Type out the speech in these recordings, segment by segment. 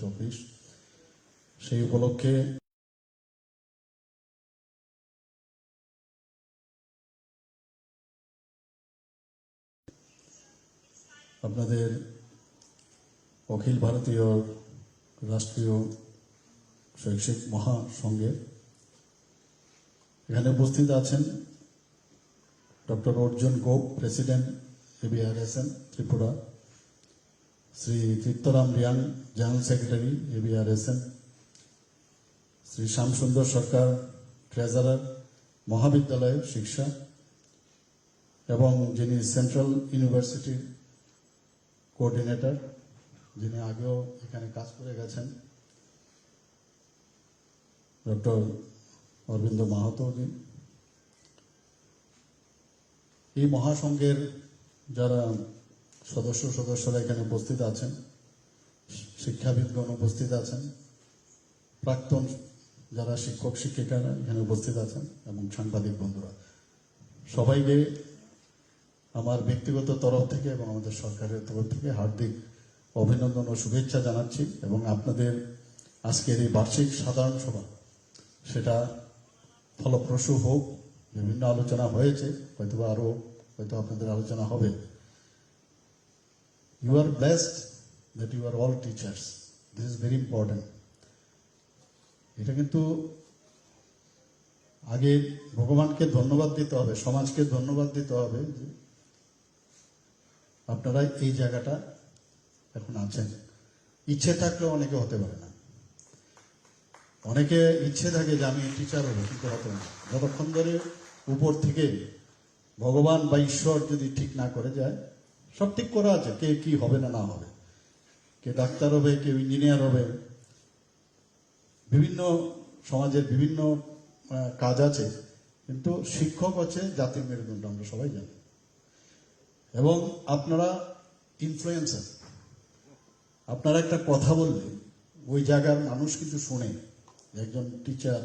চব্বিশ। সেই উপলক্ষে আপনাদের অখিল ভারতীয় রাষ্ট্রীয় শৈক্ষিক মহাসংঘের এখানে উপস্থিত আছেন doctor Arjun Gop, president ABRSN Tripura. Shri Tirtharam Reang general secretary ABRSN Shri Shyamsundar Sarkar treasurer মহাবিদ্যালয় শিক্ষা এবং যিনি সেন্ট্রাল ইউনিভার্সিটির কোঅর্ডিনেটর যিনি আগেও এখানে কাজ করে গেছেন ডক্টর অরবিন্দ মাহাতোজি এই মহাসংঘের যারা সদস্য সদস্যরা এখানে উপস্থিত আছেন শিক্ষাবিদগণ উপস্থিত আছেন, প্রাক্তন যারা শিক্ষক শিক্ষিকারা এখানে উপস্থিত আছেন এবং সাংবাদিক বন্ধুরা। সবাইকে আমার ব্যক্তিগত তরফ থেকে এবং আমাদের সরকারের তরফ থেকে হার্দিক অভিনন্দন ও শুভেচ্ছা জানাচ্ছি এবং আপনাদের আজকের এই বার্ষিক সাধারণ সভা, সেটা ফলপ্রসূ হোক, বিভিন্ন আলোচনা হয়েছে হয়তো আরও হয়তো আপনাদের আলোচনা হবে। You are blessed that you are all teachers this is very important এটা কিন্তু আগে ভগবানকে ধন্যবাদ দিতে হবে, সমাজকে ধন্যবাদ দিতে হবে যে আপনারা এই জায়গাটা এখন আছেন। ইচ্ছে থাকলেও অনেকে হতে পারে না। অনেকে ইচ্ছে থাকে যে আমি টিচার হব কিন্তু হতে না যতক্ষণ ধরে উপর থেকে ভগবান বা ঈশ্বর যদি ঠিক না করে যায় সব ঠিক করা আছে, কে কি হবে না না হবে। কে ডাক্তার হবে কেউ ইঞ্জিনিয়ার হবে। বিভিন্ন সমাজের বিভিন্ন কাজ আছে, কিন্তু শিক্ষক হচ্ছে জাতির মেরুদণ্ড, আমরা সবাই জানি। এবং আপনারা ইনফ্লুয়েন্সার আপনারা একটা কথা বললে, ওই জায়গার মানুষ কিন্তু শোনে। একজন টিচার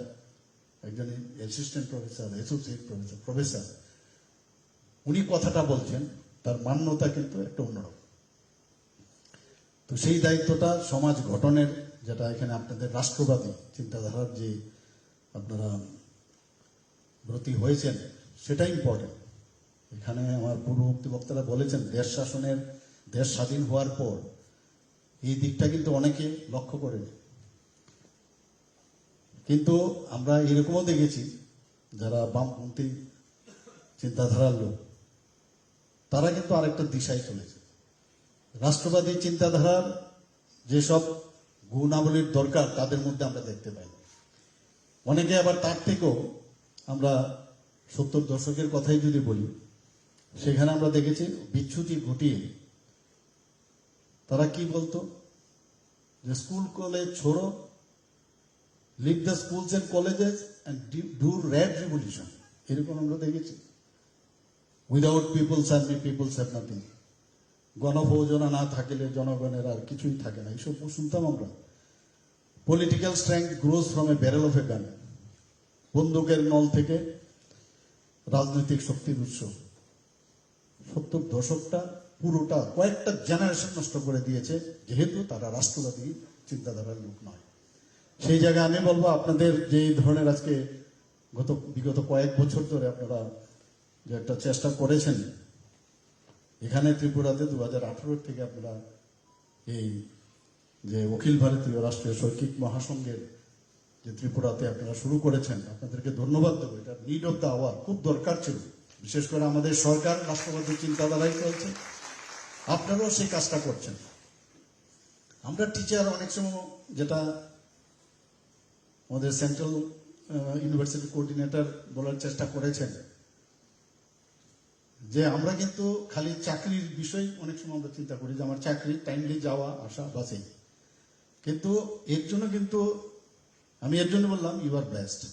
একজন assistant professor associate professor professor উনি কথাটা বলছেন তার মান্যতা কিন্তু একটা অন্যরকম। তো সেই দায়িত্বটা সমাজ গঠনের যেটা এখানে আপনাদের রাষ্ট্রবাদী চিন্তাধারার যে আপনারা ব্রতী হয়েছেন, সেটা ইম্পর্টেন্ট এখানে আমার পূর্ববর্তী বক্তারা বলেছেন, দেশ শাসনের, দেশ স্বাধীন হওয়ার পর এই দিকটা কিন্তু অনেকে লক্ষ্য করেনি। কিন্তু আমরা এরকমও দেখেছি, যারা বামপন্থী চিন্তাধারার লোক তারা কিন্তু আরেকটা দিশায় চলেছে। রাষ্ট্রবাদী চিন্তাধারার যেসব গুণাবলীর দরকার, তাদের মধ্যে আমরা দেখতে পাই। অনেকে আবার তার থেকেও আমরা সত্তর দশকের কথাই যদি বলি, সেখানে আমরা দেখেছি বিচ্ছুতি ঘটিয়ে তারা কি বলতো? যে school college ছোড়ো leave the schools and colleges and do red revolution এরকম আমরা দেখেছি। Without people's army people's have nothing গণপ্রযোজনা না থাকলে জনগণের আর কিছুই থাকে না এইসব শুনতাম আমরা political strength grows from a barrel of a gun বন্দুকের নল থেকে রাজনৈতিক শক্তির উৎস সত্তর দশকটা পুরোটা কয়েকটা জেনারেশন নষ্ট করে দিয়েছে যেহেতু তারা রাষ্ট্রবাদী চিন্তাধারার লোক নয় সেই জায়গায় আমি বলব আপনাদের যে ধরনের আজকে গত বিগত কয়েক বছর ধরে আপনারা যে একটা চেষ্টা করেছেন, এখানে ত্রিপুরাতে দু হাজার আঠারো থেকে আপনারা এই যে অখিল ভারতীয় রাষ্ট্রীয় শৈক্ষিক মহাসংঘের যে ত্রিপুরাতে আপনারা শুরু করেছেন, আপনাদেরকে ধন্যবাদ দেবো। এটা নিড অফ দ্য আওয়ার খুব দরকার ছিল। বিশেষ করে আমাদের সরকার রাষ্ট্রবাদী চিন্তাধারাই চলছে আপনারাও সেই কাজটা করছেন। আমরা টিচার অনেক সময় যেটা আমাদের সেন্ট্রাল ইউনিভার্সিটি কোঅর্ডিনেটর বলার চেষ্টা করেছেন যে আমরা কিন্তু খালি চাকরির বিষয় অনেক সময় আমরা চিন্তা করি যে আমার চাকরি টাইমলি যাওয়া, আসা বাসেই কিন্তু এর জন্য কিন্তু আমি এর জন্য বললাম ইউ আর বেস্ট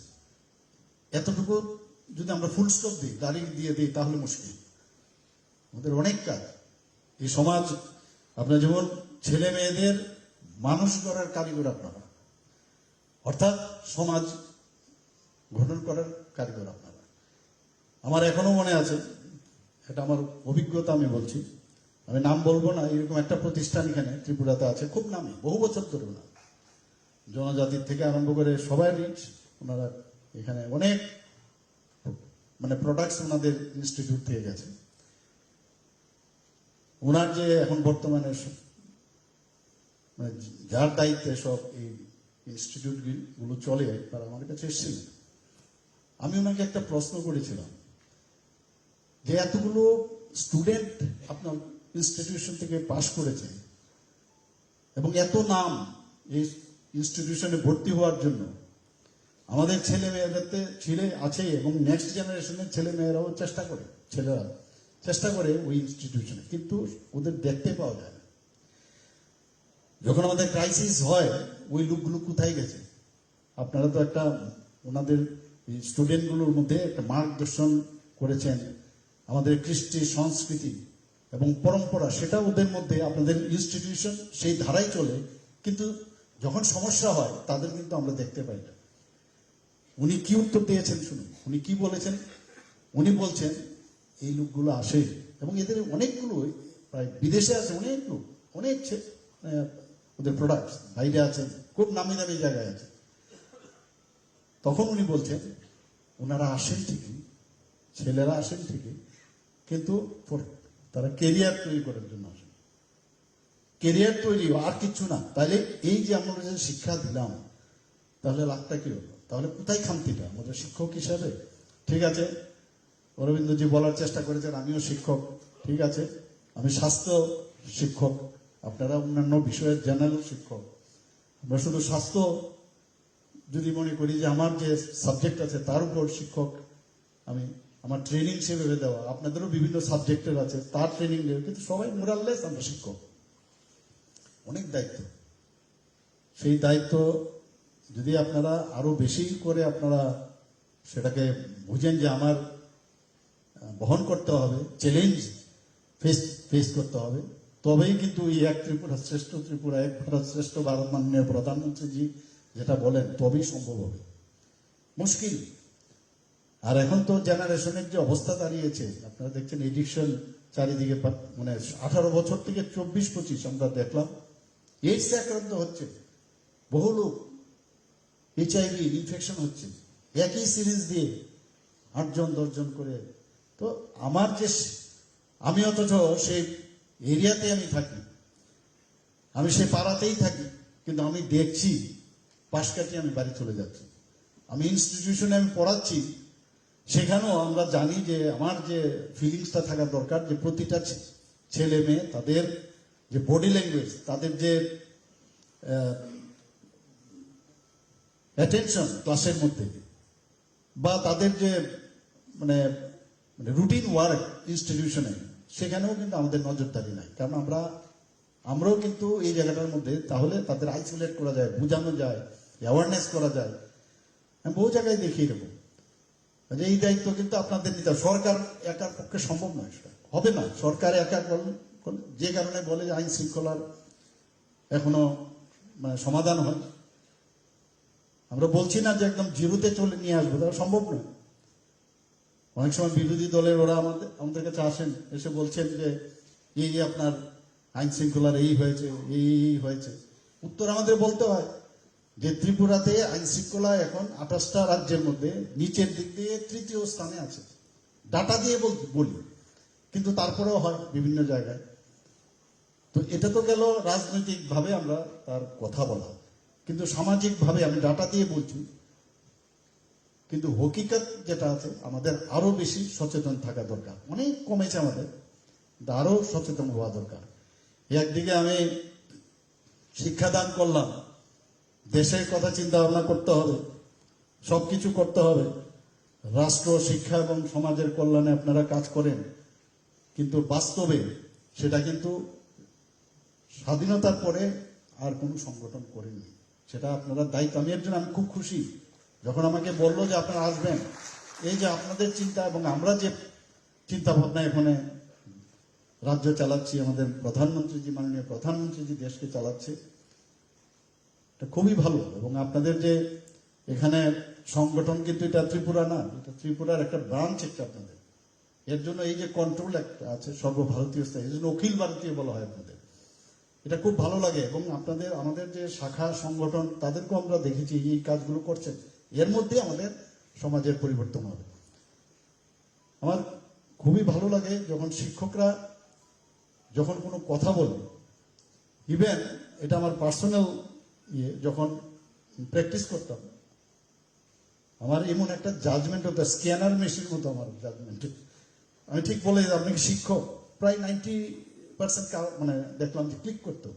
এতটুকু যদি আমরা ফুল স্টপ দিই দাঁড়িয়ে দিয়ে দিই, তাহলে মুশকিল। আমাদের অনেক কাজ। এই সমাজ, আপনার যেমন ছেলে মেয়েদের মানুষ করার কারিগর আপনারা। অর্থাৎ সমাজ গঠন করার কারিগর আপনারা। আমার এখনও মনে আছে এটা আমার অভিজ্ঞতা আমি বলছি। আমি নাম বলব না, এরকম একটা প্রতিষ্ঠান এখানে ত্রিপুরাতে আছে, খুব নামি, বহু বছর ধরে না। জনজাতির থেকে আরম্ভ করে সবাই রিচ ওনারা এখানে অনেক মানে প্রোডাক্টস ওনাদের ইনস্টিটিউট থেকে গেছে। ওনার যে এখন বর্তমানে মানে যার দায়িত্বে সব এই ইনস্টিটিউটগুলো চলে, তারা আমার কাছে এসেছিলেন আমি ওনাকে একটা প্রশ্ন করেছিলাম যে এতগুলো স্টুডেন্ট আপনার ইনস্টিটিউশন থেকে পাশ করেছে এবং এত নাম এই ইনস্টিটিউশনে ভর্তি হওয়ার জন্য, আমাদের ছেলে মেয়েদেরতে ছেলে আছে এবং নেক্সট জেনারেশনের ছেলে মেয়েরাও চেষ্টা করে, ছেলেরা চেষ্টা করে ওই ইনস্টিটিউশনে কিন্তু ওদের দেখতে পাওয়া যায় না। যখন আমাদের ক্রাইসিস হয়, ওই লোকগুলো কোথায় গেছে? আপনারা তো একটা, ওনাদের স্টুডেন্টগুলোর মধ্যে একটা মার্গদর্শন করেছেন আমাদের কৃষ্টি, সংস্কৃতি এবং পরম্পরা সেটা ওদের মধ্যে, আপনাদের ইনস্টিটিউশন সেই ধারাই চলে। কিন্তু যখন সমস্যা হয়, তাদের কিন্তু আমরা দেখতে পাই না। উনি কি উত্তর দিয়েছেন শুনুন? উনি কি বলেছেন? উনি বলছেন, এই লোকগুলো আসে। এবং এদের অনেকগুলো প্রায় বিদেশে আছে, অনেক লোক, অনেক ওদের প্রোডাক্ট বাইরে আছে খুব নামি দামি জায়গায় আছে। তখন উনি বলছেন, ওনারা আসেন ঠিকই, ছেলেরা আসেন ঠিকই কিন্তু তারা কেরিয়ার তৈরি করার জন্য আসেন কেরিয়ার তৈরি আর কিছু না। তাহলে এই যে আমরা যে শিক্ষা দিলাম, তাহলে লাভটা কি হলো? তাহলে কোথায় খামতিটা আমাদের শিক্ষক হিসাবে? ঠিক আছে? অরবিন্দজি বলার চেষ্টা করেছেন, আমিও শিক্ষক। ঠিক আছে? আমি স্বাস্থ্য শিক্ষক, আপনারা অন্যান্য বিষয়ের জেনারেল শিক্ষক। আমরা শুধু স্বাস্থ্য যদি মনে করি যে আমার যে সাবজেক্ট আছে, তার উপর শিক্ষক আমি আমার ট্রেনিং সেভাবে দেওয়া, আপনাদেরও বিভিন্ন সাবজেক্টের আছে, তার ট্রেনিং দেবে কিন্তু সবাই মোরাললেস আমরা শিক্ষক। অনেক দায়িত্ব। সেই দায়িত্ব যদি আপনারা আরও বেশি করে আপনারা সেটাকে বুঝেন যে আমার বহন করতে হবে চ্যালেঞ্জ ফেস ফেস করতে হবে, তবেই কিন্তু এই এক ত্রিপুরা শ্রেষ্ঠ ত্রিপুরা, এক ভারত শ্রেষ্ঠ ভারত মাননীয় প্রধানমন্ত্রীজি যেটা বলেন, তবেই সম্ভব হবে। মুশকিল। আর এখন তো জেনারেশনের যে অবস্থা দাঁড়িয়েছে, আপনারা দেখছেন এডিকশন চারিদিকে মানে আঠারো বছর থেকে চব্বিশ পঁচিশ আমরা দেখলাম। এইডস আক্রান্ত হচ্ছে। বহু লোক এইচআইভি ইনফেকশন হচ্ছে। একই সিরিজ দিয়ে আটজন, দশজন করে। তো আমার যে আমি অথচ সেই এরিয়াতে আমি থাকি। আমি সেই পাড়াতেই থাকি, কিন্তু আমি দেখছি পাশ কাটিয়ে আমি বাড়ি চলে যাচ্ছি। আমি ইনস্টিটিউশনে আমি পড়াচ্ছি সেখানেও আমরা জানি যে আমার যে ফিলিংসটা থাকা দরকার, যে প্রতিটা ছেলে মেয়ে, তাদের যে বডি ল্যাঙ্গুয়েজ তাদের যে অ্যাটেনশন ক্লাসের মধ্যে, বা তাদের যে মানে মানে রুটিন ওয়ার্ক ইনস্টিটিউশনে সেখানেও কিন্তু আমাদের নজরদারি নাই। কারণ আমরা, আমরাও কিন্তু এই জায়গাটার মধ্যে, তাহলে তাদের আইসোলেট করা যায়, বোঝানো যায় অ্যাওয়ারনেস করা যায়। বহু জায়গায় দেখি এরকম। যে এই দায়িত্ব কিন্তু আপনাদের নিতে। সরকার একার পক্ষে সম্ভব নয় সেটা। হবে না। সরকার একা যে কারণে বলে যে আইন শৃঙ্খলার এখনও মানে সমাধান হয় আমরা বলছি না যে একদম জিরোতে চলে নিয়ে আসব তারা সম্ভব নয়। অনেক সময় বিরোধী দলের ওরা আমাদের আমাদের কাছে আসেন, এসে বলছেন যে, এই আপনার আইন শৃঙ্খলার এই হয়েছে এই হয়েছে। উত্তর আমাদের বলতে হয়। যে ত্রিপুরাতে আইন শৃঙ্খলা এখন আঠাশটা রাজ্যের মধ্যে নিচের দিক দিয়ে তৃতীয় স্থানে আছে। ডাটা দিয়ে বলি কিন্তু তারপরেও হয় বিভিন্ন জায়গায়। তো এটা তো গেল রাজনৈতিকভাবে আমরা তার কথা বলা। কিন্তু সামাজিকভাবে আমি ডাটা দিয়ে বলছি। কিন্তু হকিকত যেটা আছে, আমাদের আরও বেশি সচেতন থাকা দরকার। অনেক কমেছে আমাদের, কিন্তু আরও সচেতন হওয়া দরকার। একদিকে আমি শিক্ষাদান করলাম দেশের কথা চিন্তা ভাবনা করতে হবে, সবকিছু করতে হবে। রাষ্ট্র, শিক্ষা এবং সমাজের কল্যাণে আপনারা কাজ করেন, কিন্তু বাস্তবে সেটা কিন্তু স্বাধীনতার পরে আর কোনো সংগঠন করেনি সেটা আপনারা দায়িত্ব, আমি এর জন্য আমি খুব খুশি যখন আমাকে বলল যে আপনারা আসবেন। এই যে আপনাদের চিন্তা এবং আমরা যে চিন্তা ভাবনা এখানে রাজ্য চালাচ্ছি, আমাদের প্রধানমন্ত্রীজি, মাননীয় প্রধানমন্ত্রীজি দেশকে চালাচ্ছে এটা খুবই ভালো। এবং আপনাদের যে এখানে সংগঠন কিন্তু এটা ত্রিপুরা না, এটা ত্রিপুরার একটা ব্রাঞ্চ একটা আপনাদের। এর জন্য এই যে কন্ট্রোল একটা আছে সর্বভারতীয় স্থায়ী এই জন্য অখিল ভারতীয় বলা হয় আপনাদের। এটা খুব ভালো লাগে এবং আপনাদের, আমাদের যে শাখা, সংগঠন, তাদেরকেও আমরা দেখেছি এই কাজগুলো করছেন। এর মধ্যে আমাদের সমাজের পরিবর্তন হবে। আমার খুবই ভালো লাগে যখন শিক্ষকরা যখন কোনো কথা বলে ইভেন এটা আমার পার্সোনাল যখন প্র্যাকটিস করতাম, আমার এমন একটা জাজমেন্ট হতো স্ক্যানার মেশিন মতো আমার জাজমেন্ট আমি ঠিক বলে আপনি শিক্ষক? প্রায় নাইনটি পার্সেন্ট মানে দেখলাম যে ক্লিক করতো।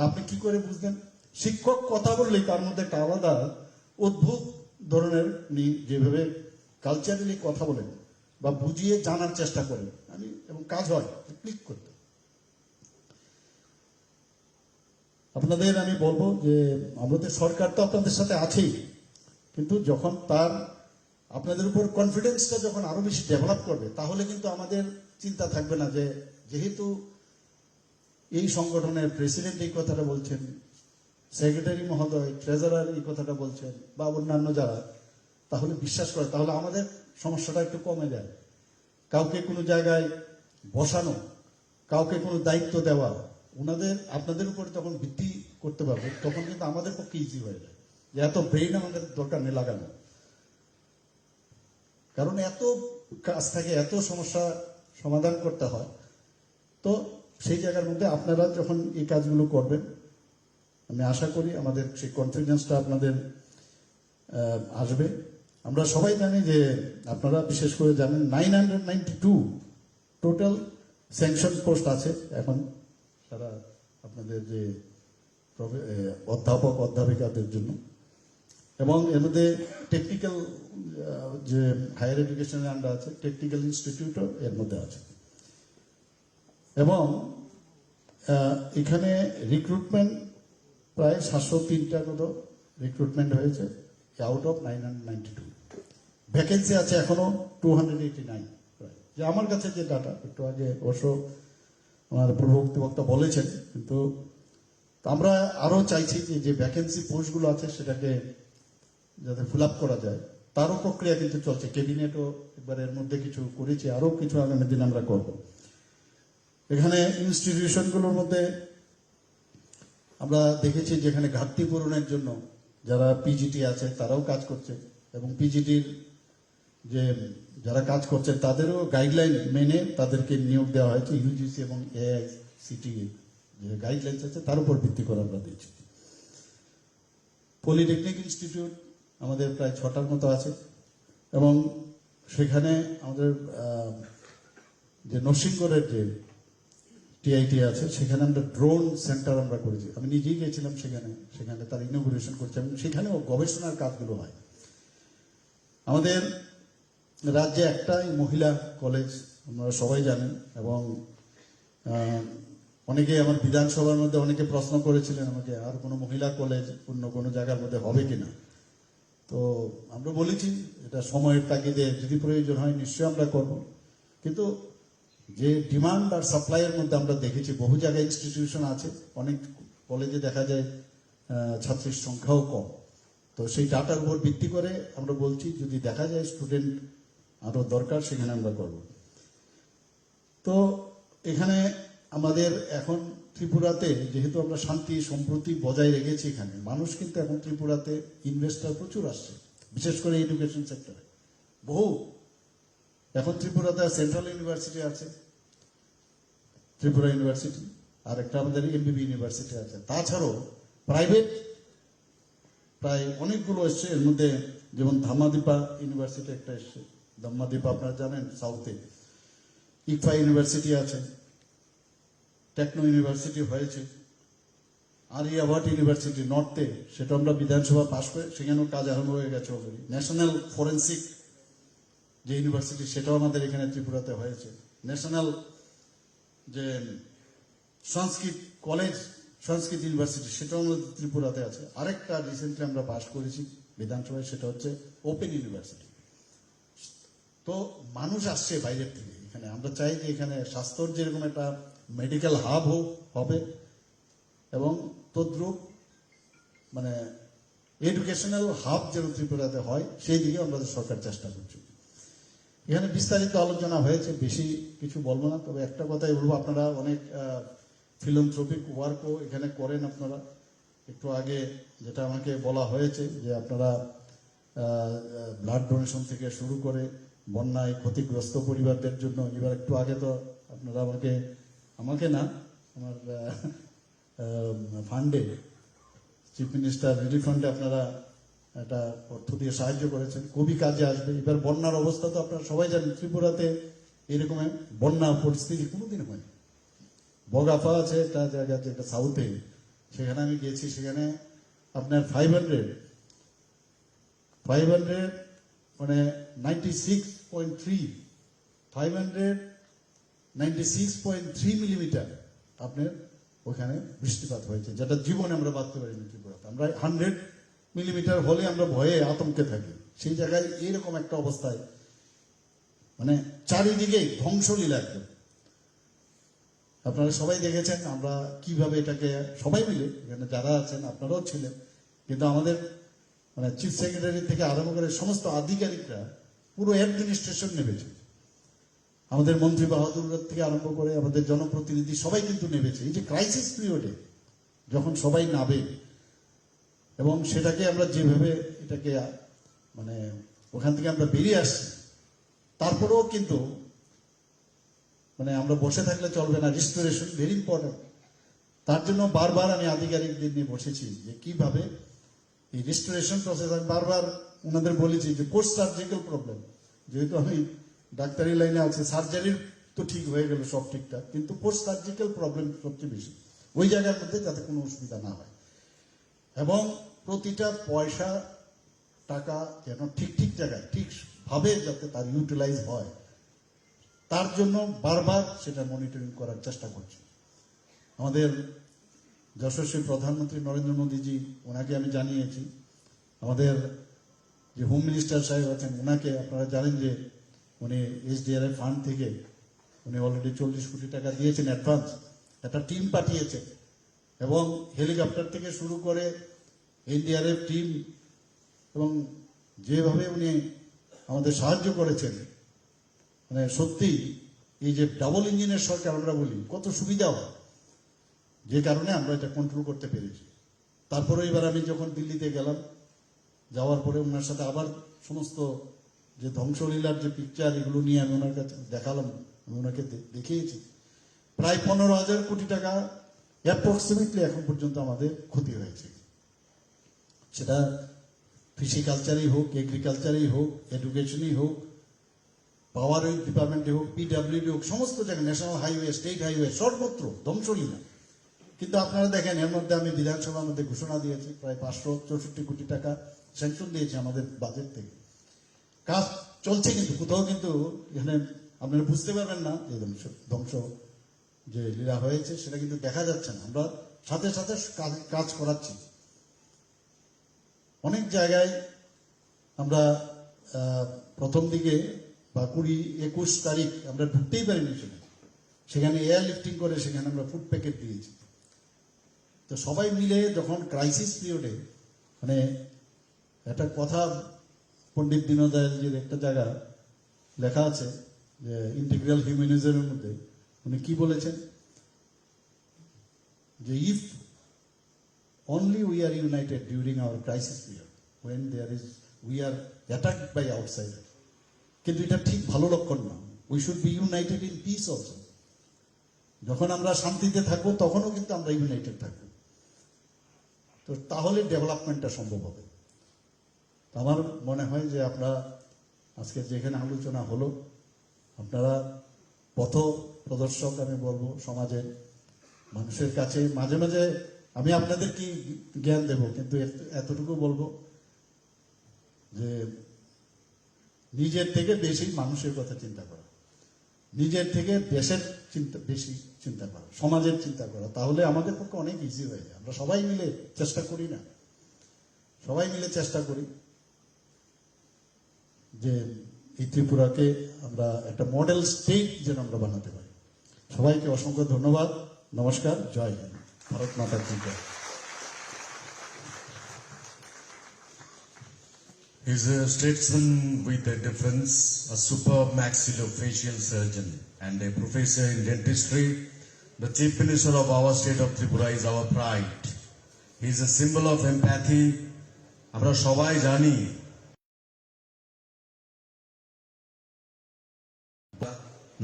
আপনি কি করে বুঝলেন? শিক্ষক কথা বললেই তার মধ্যে একটা আলাদা অদ্ভুত ধরনের উনি যেভাবে কালচারালি কথা বলেন বা বুঝিয়ে জানার চেষ্টা করেন। আমি, এবং কাজ হয় ক্লিক করতে। আপনাদের আমি বলব যে আমাদের সরকার তো আপনাদের সাথে আছেই, কিন্তু যখন তার আপনাদের উপর কনফিডেন্সটা যখন আরও বেশি ডেভেলপ করবে, তাহলে কিন্তু আমাদের চিন্তা থাকবে না যে যেহেতু এই সংগঠনের প্রেসিডেন্ট এই কথাটা বলছেন সেক্রেটারি মহোদয় ট্রেজারার এই কথাটা বলছেন, বা অন্যান্য যারা, তাহলে বিশ্বাস করে, তাহলে আমাদের সমস্যাটা একটু কমে যায়। কাউকে কোনো জায়গায় বসানো, কাউকে কোনো দায়িত্ব দেওয়া ওনাদের, আপনাদের উপর যখন ভিত্তি করতে পারবে, তখন কিন্তু আমাদের পক্ষে ইজি হয়ে যায়। যে এত ব্রেইন আমাদের দরকার নেই লাগানো। কারণ এত কাজ থাকে, এত সমস্যা সমাধান করতে হয়, তো সেই জায়গার মধ্যে আপনারা যখন এই কাজগুলো করবেন, আমি আশা করি আমাদের সেই কনফিডেন্সটা আপনাদের আসবে। আমরা সবাই জানি যে আপনারা বিশেষ করে জানেন nine hundred ninety two total sanction post আছে এখন। সারা আপনাদের যে অধ্যাপক, অধ্যাপিকাদের জন্য। এবং এর মধ্যে টেকনিক্যাল যে হায়ার এডুকেশনের আন্ডার আছে টেকনিক্যাল ইনস্টিটিউটও এর মধ্যে আছে। এবং এখানে রিক্রুটমেন্ট প্রায় সাতশো তিনটা মতো রিক্রুটমেন্ট হয়েছে out of nine hundred ninety two vacancy আছে এখনও টু হান্ড্রেড এইটি নাইন যে আমার কাছে যে ডাটা একটু আগে অবশ্য আমার পূর্ববর্তী বক্তা বলেছেন, কিন্তু আমরা আরও চাইছি যে যে ভ্যাকেন্সি পোস্টগুলো আছে সেটাকে যাতে ফিল আপ করা যায়। তারও প্রক্রিয়া কিন্তু চলছে। ক্যাবিনেটও এবার এর মধ্যে কিছু করেছে আরও কিছু আগামী দিন আমরা করব। এখানে ইনস্টিটিউশনগুলোর মধ্যে আমরা দেখেছি যেখানে ঘাটতি পূরণের জন্য যারা পিজিটি আছে, তারাও কাজ করছে। এবং পিজিটির যে যারা কাজ করছে তাদেরও গাইডলাইন মেনে তাদেরকে নিয়োগ দেওয়া হয়েছে ইউজিসি এবং এআইসিটি যে গাইডলাইন আছে, তার উপর ভিত্তি করে আমরা দিচ্ছি। পলিটেকনিক ইনস্টিটিউট আমাদের প্রায় ছটার মতো আছে এবং সেখানে আমাদের যে নরসিংগড়ের যে টিআইটি আছে, সেখানে আমরা ড্রোন সেন্টার আমরা করেছি। আমি নিজেই গেছিলাম সেখানে সেখানে তার ইনোগ্রেশন করছি এবং সেখানেও গবেষণার কাজগুলো হয়। আমাদের রাজ্যে একটাই মহিলা কলেজ আপনারা সবাই জানেন, এবং অনেকে আমার বিধানসভার মধ্যে অনেকে প্রশ্ন করেছিলেন আমাকে, আর কোনো মহিলা কলেজ অন্য কোনো জায়গার মধ্যে হবে কিনা? তো আমরা বলেছি, এটা সময়ের তাগিদে যদি প্রয়োজন হয় নিশ্চয়ই আমরা করব। কিন্তু যে ডিমান্ড আর সাপ্লাইয়ের মধ্যে আমরা দেখেছি, বহু জায়গায় ইনস্টিটিউশন আছে, অনেক কলেজে দেখা যায় ছাত্রীর সংখ্যাও কম। তো সেই ডাটার উপর ভিত্তি করে আমরা বলছি, যদি দেখা যায় স্টুডেন্ট আরও দরকার, সেখানে আমরা করব। তো এখানে আমাদের এখন ত্রিপুরাতে যেহেতু আমরা শান্তি, সম্প্রতি বজায় রেখেছি এখানে, মানুষ কিন্তু এখন ত্রিপুরাতে ইনভেস্টার প্রচুর আসছে, বিশেষ করে এডুকেশন সেক্টরে বহু। এখন ত্রিপুরাতে সেন্ট্রাল ইউনিভার্সিটি আছে, ত্রিপুরা ইউনিভার্সিটি আর একটা আমাদের এমবিবি ইউনিভার্সিটি আছে। তাছাড়াও প্রাইভেট প্রায় অনেকগুলো এসছে, এর মধ্যে যেমন ধামাদিপা ইউনিভার্সিটি একটা এসছে। ধামাদীপা আপনারা জানেন সাউথে ইকফা ইউনিভার্সিটি আছে টেকনো ইউনিভার্সিটি হয়েছে আরিয়াভাট ইউনিভার্সিটি নর্থে সেটা আমরা বিধানসভা পাশ করে, সেখানেও কাজ আরম্ভ হয়ে গেছে অলরেডি ন্যাশনাল ফরেন্সিক যে ইউনিভার্সিটি সেটাও আমাদের এখানে ত্রিপুরাতে হয়েছে। ন্যাশনাল যে সংস্কৃত কলেজ সংস্কৃত ইউনিভার্সিটি সেটাও আমাদের ত্রিপুরাতে আছে। আরেকটা রিসেন্টলি আমরা পাশ করেছি বিধানসভায়, সেটা হচ্ছে ওপেন ইউনিভার্সিটি তো মানুষ আসছে বাইরের থেকে। এখানে আমরা চাই যে এখানে স্বাস্থ্যর যেরকম একটা মেডিকেল হাব হোক হবে, এবং তদ্রুপ মানে এডুকেশনাল হাব যেন ত্রিপুরাতে হয়, সেই দিকে আমাদের সরকার চেষ্টা করছে। এখানে বিস্তারিত আলোচনা হয়েছে, বেশি কিছু বলব না, তবে একটা কথাই বলব, আপনারা অনেক ফিলন্থ্রপিক ওয়ার্কও এখানে করেন আপনারা। একটু আগে যেটা আমাকে বলা হয়েছে যে আপনারা ব্লাড ডোনেশন থেকে শুরু করে বন্যায় ক্ষতিগ্রস্ত পরিবারদের জন্য এবার একটু আগে তো আপনারা আমাকে আমাকে না, আমার ফান্ডে চিফ মিনিস্টার রিলিফ ফান্ডে আপনারা একটা অর্থ দিয়ে সাহায্য করেছেন। খুবই কাজে আসবে। এবার বন্যার অবস্থা তো আপনারা সবাই জানেন, ত্রিপুরাতে এরকম বন্যা পরিস্থিতি কোনোদিন হয়নি। বগাফা আছে একটা জায়গাতে একটা সাউথে সেখানে আমি গেছি সেখানে আপনার ফাইভ হান্ড্রেড ফাইভ হান্ড্রেড মানে ninety six point three five hundred six point three millimetre আপনার ওখানে বৃষ্টিপাত হয়েছে, যেটা জীবনে আমরা বাঁধতে পারিনি ত্রিপুরাতে আমরা হান্ড্রেড মিলিমিটার হলে আমরা ভয়ে আতঙ্কে থাকি। সেই জায়গায় এইরকম একটা অবস্থায় মানে চারিদিকে ধ্বংসলীলা একদম। আপনারা সবাই দেখেছেন আমরা কীভাবে এটাকে সবাই মিলে, এখানে যারা আছেন আপনারাও ছিলেন, কিন্তু আমাদের মানে চিফ সেক্রেটারি থেকে আরম্ভ করে সমস্ত আধিকারিকরা পুরো অ্যাডমিনিস্ট্রেশন নেমেছে। আমাদের মন্ত্রী বাহাদুর থেকে আরম্ভ করে আমাদের জনপ্রতিনিধি সবাই কিন্তু নেমেছে। এই যে ক্রাইসিস পিরিয়ডে যখন সবাই নাবে এবং সেটাকে আমরা যেভাবে এটাকে মানে ওখান থেকে আমরা বেরিয়ে আসছি, তারপরেও কিন্তু মানে আমরা বসে থাকলে চলবে না রিস্টোরেশন ভেরি ইম্পর্টেন্ট তার জন্য বারবার আমি আধিকারিকদের নিয়ে বসেছি যে কীভাবে এই রিস্টোরেশন প্রসেস আমি বারবার ওনাদের বলেছি যে পোস্ট সার্জিক্যাল প্রবলেম যেহেতু আমি ডাক্তারি লাইনে আছি সার্জারির তো ঠিক হয়ে গেল সব ঠিকঠাক, কিন্তু পোস্ট সার্জিক্যাল প্রবলেম সবচেয়ে বেশি। ওই জায়গার মধ্যে যাতে কোনো অসুবিধা না হয়। এবং প্রতিটা পয়সা, টাকা যেন ঠিক ঠিক জায়গায় ঠিকভাবে যাতে তার ইউটিলাইজ হয়, তার জন্য বারবার সেটা মনিটরিং করার চেষ্টা করছি। আমাদের যশস্বী প্রধানমন্ত্রী নরেন্দ্র মোদীজি, ওনাকে আমি জানিয়েছি। আমাদের যে হোম মিনিস্টার সাহেব আছেন, ওনাকে আপনারা জানেন যে উনি এসডিআরএফ ফান্ড থেকে উনি অলরেডি চল্লিশ কোটি টাকা দিয়েছেন অ্যাডভান্স একটা টিম পাঠিয়েছে এবং হেলিকপ্টার থেকে শুরু করে এনডিআরএফ টিম এবং যেভাবে উনি আমাদের সাহায্য করেছেন মানে সত্যি এই যে ডাবল ইঞ্জিনের সরকার আমরা বলি, কত সুবিধা হয়। যে কারণে আমরা এটা কন্ট্রোল করতে পেরেছি। তারপরে এবার আমি যখন দিল্লিতে গেলাম, যাওয়ার পরে ওনার সাথে আবার সমস্ত যে ধ্বংসলীলার যে পিকচার এগুলো নিয়ে আমি ওনার কাছে দেখালাম, আমি ওনাকে দেখিয়েছি। প্রায় পনেরো হাজার কোটি টাকা অ্যাপ্রক্সিমেটলি এখন পর্যন্ত আমাদের ক্ষতি হয়েছে। সেটা ফিশিকালচারই হোক এগ্রিকালচারেই হোক এডুকেশনই হোক পাওয়ার ডিপার্টমেন্টে হোক পিডাব্লিউডি হোক, সমস্ত জায়গায় ন্যাশনাল হাইওয়ে স্টেট হাইওয়ে সর্বত্র ধ্বংসলীলা। কিন্তু আপনারা দেখেন, এর মধ্যে আমি বিধানসভার মধ্যে ঘোষণা দিয়েছি, প্রায় পাঁচশো চৌষট্টি কোটি টাকা স্যাংশন দিয়েছি আমাদের বাজেট থেকে। কাজ চলছে কিন্তু, কোথাও কিন্তু এখানে আপনারা বুঝতে পারবেন না যে ধ্বংস ধ্বংস যে লীলা হয়েছে, সেটা কিন্তু দেখা যাচ্ছে না। আমরা সাথে সাথে কাজ- করাচ্ছি। অনেক জায়গায় আমরা প্রথম দিকে বা কুড়ি একুশ তারিখ আমরা ঢুকতেই পারিনি সেখানে। সেখানে এয়ার লিফটিং করে সেখানে আমরা ফুড প্যাকেট দিয়েছি। তো সবাই মিলে যখন ক্রাইসিস পিরিয়ডে মানে একটা কথা পণ্ডিত দীনদয়ালজির একটা জায়গা লেখা আছে যে ইন্টিগ্রাল হিউম্যানিজমের মধ্যে, উনি কি বলেছেন? যে if only we are united during our crisis period when there is we are attacked by outsider. কিন্তু এটা ঠিক ভালো লক্ষণ না। We should be united in peace also যখন আমরা শান্তিতে থাকব, তখনও কিন্তু আমরা ইউনাইটেড থাকব। তো তাহলে ডেভেলপমেন্টটা সম্ভব হবে। আমার মনে হয় যে আমরা আজকে যেখানে আলোচনা হলো, আপনারা পথ প্রদর্শক আমি বলব সমাজে, মানুষের কাছে মাঝে মাঝে আমি আপনাদের কি জ্ঞান দেব, কিন্তু এত- এতটুকু বলব যে নিজের থেকে বেশি মানুষের কথা চিন্তা করা। নিজের থেকে দেশের চিন্তা, বেশি চিন্তা করা, সমাজের চিন্তা করা, তাহলে আমাদের পক্ষে অনেক ইজি হয়ে যায়। আমরা সবাই মিলে চেষ্টা করি না। সবাই মিলে চেষ্টা করি যে এই ত্রিপুরাকে আমরা একটা মডেল স্টেট যেন আমরা বানাতে পারি। সবাইকে অসংখ্য ধন্যবাদ। নমস্কার। জয় হিন্দ। ভারত মাতা কি জয়। He's a statesman with a difference, a superb maxillofacial surgeon, and a professor in dentistry. The Chief Minister of our state of Tripura is our pride. He is a symbol of empathy. আমরা সবাই জানি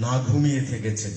না ঘুমিয়ে থেকেছেন